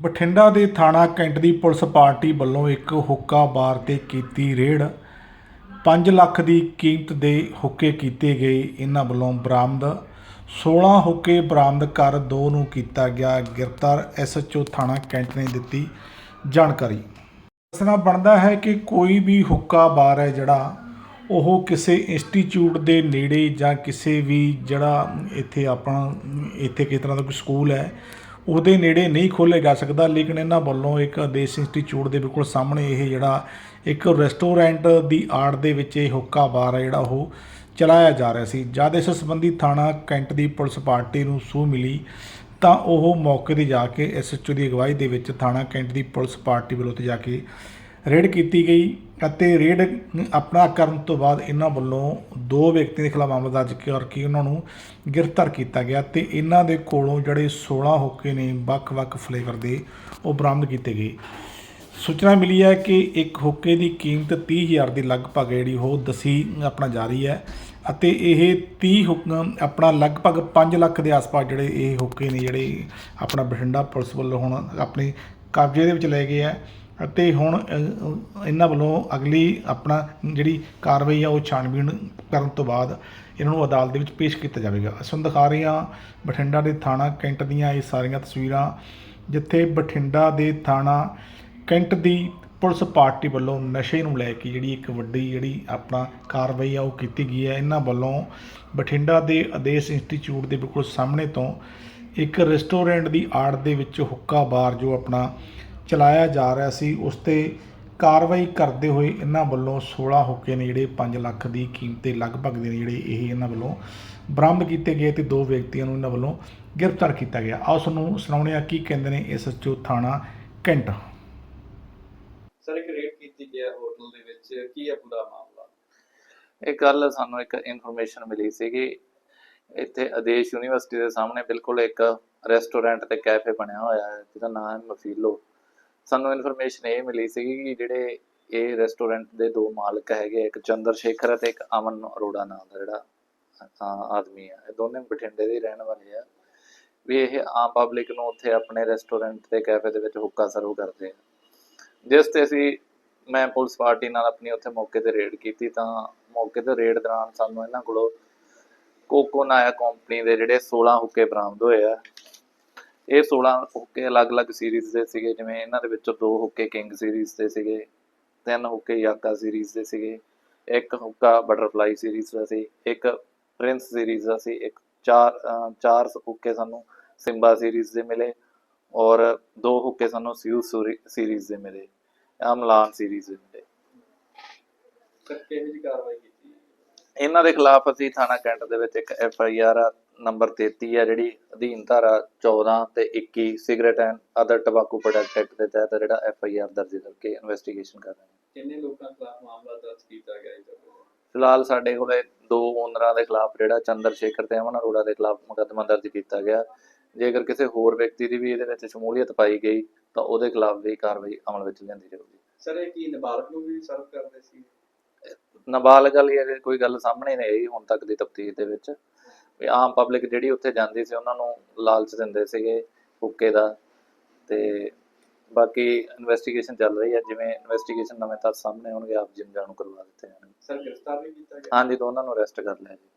ਬਠਿੰਡਾ ਦੇ ਥਾਣਾ ਕੈਂਟ ਦੀ police party ਵੱਲੋਂ ਇੱਕ ਹੁੱਕਾ ਬਾਰ ਤੇ ਕੀਤੀ ਰੇਡ। 5 ਲੱਖ ਦੀ ਕੀਮਤ ਦੇ ਹੁੱਕੇ ਕੀਤੇ ਗਏ ਇਹਨਾਂ ਵੱਲੋਂ ਬਰਾਮਦ। 16 ਹੁੱਕੇ ਬਰਾਮਦ ਕਰ ਦੋ ਨੂੰ ਕੀਤਾ ਗਿਆ ਗ੍ਰਿਫਤਾਰ। ਐਸਐਚਓ ਥਾਣਾ ਕੈਂਟ ਨੇ ਦਿੱਤੀ ਜਾਣਕਾਰੀ। ਦੱਸਣਾ ਬਣਦਾ ਹੈ ਕਿ ਕੋਈ ਵੀ ਹੁੱਕਾ ਬਾਰ ਹੈ ਜਿਹੜਾ ਉਹ ਕਿਸੇ ਇੰਸਟੀਚਿਊਟ ਦੇ ਨੇੜੇ ਜਾਂ ਕਿਸੇ ਵੀ ਜਿਹੜਾ ਇੱਥੇ ਆਪਣਾ, ਇੱਥੇ ਕਿਸ ਤਰ੍ਹਾਂ ਦਾ ਕੋਈ ਸਕੂਲ ਹੈ ਉਹਦੇ ਨੇੜੇ ਨਹੀਂ ਖੋਲ੍ਹਿਆ ਜਾ ਸਕਦਾ, ਲੇਕਿਨ ਇਹਨਾਂ ਵੱਲੋਂ ਇੱਕ ਆਦੇਸ਼ ਇੰਸਟੀਚਿਊਟ ਦੇ ਬਿਲਕੁਲ ਸਾਹਮਣੇ ਇਹ ਜਿਹੜਾ ਇੱਕ ਰੈਸਟੋਰੈਂਟ ਦੀ ਆੜ ਦੇ ਵਿੱਚ ਇਹ ਹੁੱਕਾ ਬਾਰ ਹੈ ਜਿਹੜਾ ਉਹ ਚਲਾਇਆ ਜਾ ਰਿਹਾ ਸੀ। ਜਦ ਇਸ ਸੰਬੰਧੀ ਥਾਣਾ ਕੈਂਟ ਦੀ ਪੁਲਿਸ ਪਾਰਟੀ ਨੂੰ ਸੂਹ ਮਿਲੀ, ਤਾਂ ਉਹ ਮੌਕੇ ਤੇ ਜਾ ਕੇ ਐਸਐਚਓ ਦੀ ਅਗਵਾਈ ਦੇ ਵਿੱਚ ਥਾਣਾ ਕੈਂਟ ਦੀ ਪੁਲਿਸ ਪਾਰਟੀ ਵੱਲੋਂ ਤੇ ਜਾ ਕੇ ਰੇਡ ਕੀਤੀ ਗਈ ਅਤੇ ਰੇਡ ਆਪਣਾ ਕਰਨ ਤੋਂ ਬਾਅਦ ਇਹਨਾਂ ਵੱਲੋਂ ਦੋ ਵਿਅਕਤੀਆਂ ਦੇ ਖਿਲਾਫ ਮਾਮਲਾ ਦਰਜ ਕਰਕੇ ਉਹਨਾਂ ਨੂੰ ਗ੍ਰਿਫਤਾਰ ਕੀਤਾ ਗਿਆ ਤੇ ਇਹਨਾਂ ਦੇ ਕੋਲੋਂ ਜਿਹੜੇ 16 ਹੋਕੇ ਨੇ ਵੱਖ-ਵੱਖ ਫਲੇਵਰ ਦੇ ਉਹ ਬਰਾਮਦ ਕੀਤੇ ਗਏ। ਸੂਚਨਾ ਮਿਲੀ ਹੈ ਕਿ ਇੱਕ ਹੋਕੇ ਦੀ ਕੀਮਤ 30000 ਦੇ ਲਗਭਗ ਜਿਹੜੀ ਉਹ ਦਸੀ ਆਪਣਾ ਜਾਰੀ ਹੈ ਅਤੇ ਇਹ 30 ਹੁਕਮ ਆਪਣਾ ਲਗਭਗ 5 ਲੱਖ ਦੇ ਆਸ-ਪਾਸ ਜਿਹੜੇ ਇਹ ਹੋਕੇ ਨੇ ਜਿਹੜੇ ਆਪਣਾ ਬਠਿੰਡਾ ਪੁਲਿਸ ਵੱਲੋਂ ਹੁਣ ਆਪਣੇ ਕਬਜ਼ੇ ਦੇ ਵਿੱਚ ਲੈ ਗਏ ਹੈ। ਅਤੇ ਹੁਣ ਇਹਨਾਂ ਵੱਲੋਂ ਅਗਲੀ ਆਪਣਾ ਜਿਹੜੀ ਕਾਰਵਾਈ ਆ, ਉਹ ਛਾਣਬੀਣ ਕਰਨ ਤੋਂ ਬਾਅਦ ਇਹਨਾਂ ਨੂੰ ਅਦਾਲਤ ਦੇ ਵਿੱਚ ਪੇਸ਼ ਕੀਤਾ ਜਾਵੇਗਾ। ਅਸੀਂ ਦਿਖਾ ਰਹੇ ਹਾਂ ਬਠਿੰਡਾ ਦੇ ਥਾਣਾ ਕੈਂਟ ਦੀਆਂ ਇਹ ਸਾਰੀਆਂ ਤਸਵੀਰਾਂ, ਜਿੱਥੇ ਬਠਿੰਡਾ ਦੇ ਥਾਣਾ ਕੈਂਟ ਦੀ ਪੁਲਿਸ ਪਾਰਟੀ ਵੱਲੋਂ ਨਸ਼ੇ ਨੂੰ ਲੈ ਕੇ ਜਿਹੜੀ ਇੱਕ ਵੱਡੀ ਜਿਹੜੀ ਆਪਣਾ ਕਾਰਵਾਈ ਆ, ਉਹ ਕੀਤੀ ਗਈ ਹੈ। ਇਹਨਾਂ ਵੱਲੋਂ ਬਠਿੰਡਾ ਦੇ ਆਦੇਸ਼ ਇੰਸਟੀਚਿਊਟ ਦੇ ਬਿਲਕੁਲ ਸਾਹਮਣੇ ਤੋਂ ਇੱਕ ਰੈਸਟੋਰੈਂਟ ਦੀ ਆੜ ਦੇ ਵਿੱਚ ਹੁੱਕਾ ਬਾਰ ਜੋ ਆਪਣਾ ਚਲਾਇਆ ਜਾ ਰਿਹਾ ਸੀ ਉਸ ਤੇ ਕਾਰਵਾਈ ਕਰਦੇ ਹੋਏ ਇਹਨਾਂ ਵੱਲੋਂ 16 ਹੁੱਕੇ ਨੇ ਜਿਹੜੇ 5 ਲੱਖ ਦੀ ਕੀਮਤ ਦੇ ਲਗਭਗ ਦੇ ਨੇ ਜਿਹੜੇ ਇਹ ਇਹਨਾਂ ਵੱਲੋਂ ਬਰਾਮਦ ਕੀਤੇ ਗਏ ਤੇ ਦੋ ਵਿਅਕਤੀਆਂ ਨੂੰ ਇਹਨਾਂ ਵੱਲੋਂ ਗ੍ਰਿਫਤਾਰ ਕੀਤਾ ਗਿਆ। ਆਓ ਤੁਹਾਨੂੰ ਸੁਣਾਉਣੇ ਆ ਕੀ ਕਹਿੰਦੇ ਨੇ ਐਸਐਚਓ ਥਾਣਾ ਕੈਂਟ ਸਰ ਇੱਕ ਰੇਡ ਕੀਤੀ ਗਿਆ ਹੋਟਲ ਦੇ ਵਿੱਚ। ਕੀ ਹੈ ਪੂਰਾ ਮਾਮਲਾ? ਇਹ ਕੱਲ ਸਾਨੂੰ ਇੱਕ ਇਨਫੋਰਮੇਸ਼ਨ ਮਿਲੀ ਸੀਗੀ। ਇੱਥੇ ਆਦੇਸ਼ ਯੂਨੀਵਰਸਿਟੀ ਦੇ ਸਾਹਮਣੇ ਬਿਲਕੁਲ ਇੱਕ ਰੈਸਟੋਰੈਂਟ ਤੇ ਕੈਫੇ ਬਣਿਆ ਹੋਇਆ ਹੈ ਜਿਹਦਾ ਨਾਮ ਹੈ ਮਫੀਲੋ। ਸਾਨੂੰ ਇਨਫੋਰਮੇਸ਼ਨ ਇਹ ਮਿਲੀ ਸੀਗੀ ਕਿ ਜਿਹੜੇ ਇਹ ਰੈਸਟੋਰੈਂਟ ਦੇ ਦੋ ਮਾਲਕ ਹੈਗੇ ਇੱਕ ਚੰਦਰ ਸ਼ੇਖਰ ਅਤੇ ਇੱਕ ਅਮਨ ਅਰੋੜਾ ਨਾਮ ਦਾ ਜਿਹੜਾ ਆਦਮੀ ਹੈ ਇਹ ਦੋਨੇ ਬਠਿੰਡੇ ਦੇ ਰਹਿਣ ਵਾਲੇ ਆ। ਵੀ ਇਹ ਆਮ ਪਬਲਿਕ ਨੂੰ ਉੱਥੇ ਆਪਣੇ ਰੈਸਟੋਰੈਂਟ ਤੇ ਕੈਫੇ ਦੇ ਵਿੱਚ ਹੁੱਕਾ ਸਰਵ ਕਰਦੇ ਆ। ਜਿਸ ਤੇ ਅਸੀਂ, ਮੈਂ ਪੁਲਿਸ ਪਾਰਟੀ ਨਾਲ ਆਪਣੀ ਉੱਥੇ ਮੌਕੇ ਤੇ ਰੇਡ ਕੀਤੀ ਤਾਂ ਮੌਕੇ ਤੇ ਰੇਡ ਦੌਰਾਨ ਸਾਨੂੰ ਇਹਨਾਂ ਕੋਲੋਂ ਕੋਕੋਨਾਇਆ ਕੰਪਨੀ ਦੇ ਜਿਹੜੇ 16 ਹੁੱਕੇ ਬਰਾਮਦ ਹੋਏ ਆ ਇਹ 16 ਹੁੱਕੇ ਅਲੱਗ-ਅਲੱਗ ਸੀਰੀਜ਼ ਦੇ ਸੀਗੇ ਜਿਵੇਂ ਇਹਨਾਂ ਦੇ ਵਿੱਚੋਂ ਦੋ ਹੁੱਕੇ ਕਿੰਗ ਸੀਰੀਜ਼ ਦੇ ਸੀਗੇ ਤਿੰਨ ਹੁੱਕੇ ਯਾਕਾ ਸੀਰੀਜ਼ ਦੇ ਸੀਗੇ ਇੱਕ ਹੁੱਕਾ ਬਟਰਫਲਾਈ ਸੀਰੀਜ਼ ਦਾ ਸੀ ਇੱਕ ਪ੍ਰਿੰਸ ਸੀਰੀਜ਼ ਦਾ ਸੀ ਇੱਕ ਚਾਰ ਚਾਰ ਹੁੱਕੇ ਸਾਨੂੰ ਸਿੰਬਾ ਸੀਰੀਜ਼ ਦੇ ਮਿਲੇ ਔਰ ਦੋ ਹੁੱਕੇ ਸਾਨੂੰ ਸਿਊ ਸੀਰੀਜ਼ ਦੇ ਮਿਲੇ ਅਮਲਾਨ ਸੀਰੀਜ਼ ਦੇ ਮਿਲੇ। ਕਿਹੋ ਕਾਰਵਾਈ ਕੀਤੀ? ਇਹਨਾਂ ਦੇ ਖਿਲਾਫ ਅਸੀਂ ਥਾਣਾ ਕੈਂਟ ਦੇ ਵਿੱਚ ਇੱਕ ਐਫ ਆਈ ਆਰ ਨੰਬਰ 33 ਹੈ ਜਿਹੜੀ ਅਧੀਨ ਧਾਰਾ 14 ਤੇ 21 cigarette and other tobacco product act ਦੇ ਤਹਿਤ ਜਿਹੜਾ ਐਫ ਆਈ ਆਰ ਦਰਜ ਕਰਕੇ ਇਨਵੈਸਟੀਗੇਸ਼ਨ ਕਰ ਰਹੇ ਹਾਂ ਕਿੰਨੇ ਲੋਕਾਂ ਖਿਲਾਫ ਮਾਮਲਾ ਦਰਜ ਕੀਤਾ ਗਿਆ ਹੈ ਫਿਲਹਾਲ ਸਾਡੇ ਕੋਲੇ ਦੋ ਓਨਰਾਂ ਦੇ ਖਿਲਾਫ ਜਿਹੜਾ ਚੰਦਰ ਸ਼ੇਖਰ ਤੇ ਅਮਨ ਅਰੋੜਾ ਦੇ ਖਿਲਾਫ ਮੁਕੱਦਮਾ ਦਰਜ ਕੀਤਾ ਗਿਆ। ਜੇਕਰ ਕਿਸੇ ਹੋਰ ਵਿਅਕਤੀ ਦੀ ਵੀ ਇਹਦੇ ਵਿੱਚ ਸ਼ਮੂਲੀਅਤ ਪਾਈ ਗਈ ਤਾਂ ਉਹਦੇ ਖਿਲਾਫ ਵੀ ਕਾਰਵਾਈ ਅਮਲ ਵਿੱਚ ਲਿਆਂਦੀ ਜਾਊਗੀ। ਸਰ ਇਹ ਕੀ ਨਾਬਾਲਗ ਨੂੰ ਵੀ ਸਰਵ ਕਰਦੇ ਸੀ? ਨਾਬਾਲਗ ਵਾਲੀ ਕੋਈ ਗੱਲ ਸਾਹਮਣੇ ਨਹੀਂ ਆਈ ਹੁਣ ਤੱਕ ਦੀ ਤਫਤੀਸ਼ ਦੇ ਵਿੱਚ। ਆਮ ਪਬਲਿਕ ਜਿਹੜੀ ਉੱਥੇ ਜਾਂਦੀ ਸੀ ਉਹਨਾਂ ਨੂੰ ਲਾਲਚ ਦਿੰਦੇ ਸੀਗੇ ਹੁੱਕੇ ਦਾ ਤੇ ਬਾਕੀ ਇਨਵੈਸਟੀਗੇਸ਼ਨ ਚੱਲ ਰਹੀ ਹੈ ਜਿਵੇਂ ਇਨਵੈਸਟੀਗੇਸ਼ਨ ਨਵੇਂ ਤੱਥ ਸਾਹਮਣੇ ਆਉਣਗੇ ਆਪ ਜਿਮ ਜਾਣੂ ਕਰਵਾ ਦਿੱਤੇ ਜਾਣਗੇ। ਸਰ ਗ੍ਰਿਫਤਾਰ ਵੀ ਕੀਤਾ ਗਿਆ? ਹਾਂਜੀ ਦੋਨਾਂ ਨੂੰ ਅਰੈਸਟ ਕਰ ਲਿਆ ਜੀ।